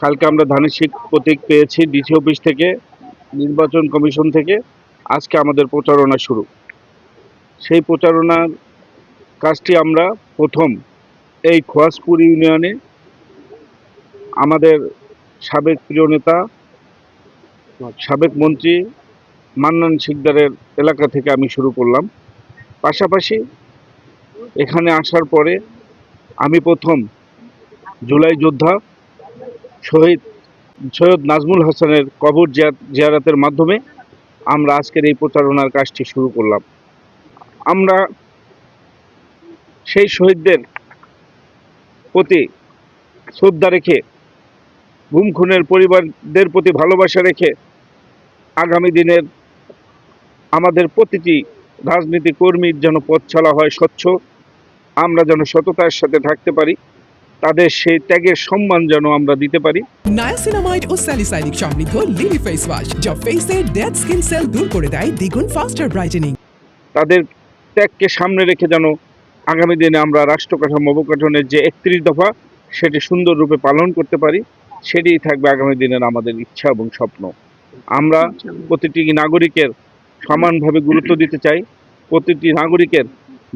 কালকে আমরা ধানের শীত প্রতীক পেয়েছি ডিসি অফিস থেকে, নির্বাচন কমিশন থেকে। আজকে আমাদের প্রচারণা শুরু। সেই প্রচারণার কাজটি আমরা প্রথম এই খোয়াজপুর ইউনিয়নে আমাদের সাবেক প্রিয় নেতা, সাবেক মন্ত্রী মান্নান শিকদারের এলাকা থেকে আমি শুরু করলাম। পাশাপাশি এখানে আসার পরে আমি প্রথম জুলাই যোদ্ধা শহীদ সৈয়দ নাজমুল হাসানের কবর জিয়া- জিয়ারাতের মাধ্যমে আমরা আজকের এই প্রচারণার কাজটি শুরু করলাম। আমরা সেই শহীদদের প্রতি শ্রদ্ধা রেখে গুম খুনের পরিবারদের প্রতি ভালোবাসা রেখে আগামী দিনের আমাদের প্রতিটি রাজনীতি কর্মীর যেন পথ চলা হয় স্বচ্ছ, আমরা যেন সততার সাথে থাকতে পারি। তাদের সেই ত্যাগের সম্মান যেন আমরা দিতে পারি। নায়াসিনামাইড ও স্যালিসাইলিক সমৃদ্ধ লিলি ফেস ওয়াশ যা ফেসের ডেড স্কিন সেল দূর করে দেয় দ্বিগুণ ফাস্টার ব্রাইটেনিং তাদের ত্যাগকে সামনে রেখে যেন আগামী দিনে আমরা রাষ্ট্র কাঠামো অবকাঠনের যে একত্রিশ দফা সেটি সুন্দর রূপে পালন করতে পারি সেটিই থাকবে আগামী দিনের আমাদের ইচ্ছা এবং স্বপ্ন। আমরা প্রতিটি নাগরিকের সমানভাবে গুরুত্ব দিতে চাই প্রতিটি নাগরিকের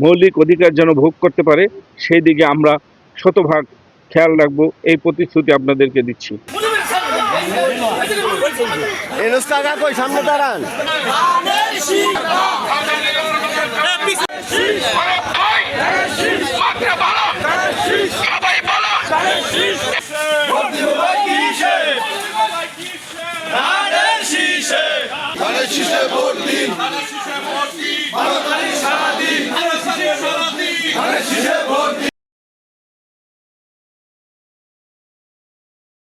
মৌলিক অধিকার যেন ভোগ করতে পারে সেই দিকে আমরা শতভাগ খেয়াল রাখব এই প্রতিশ্রুতি আপনাদেরকে দিচ্ছি।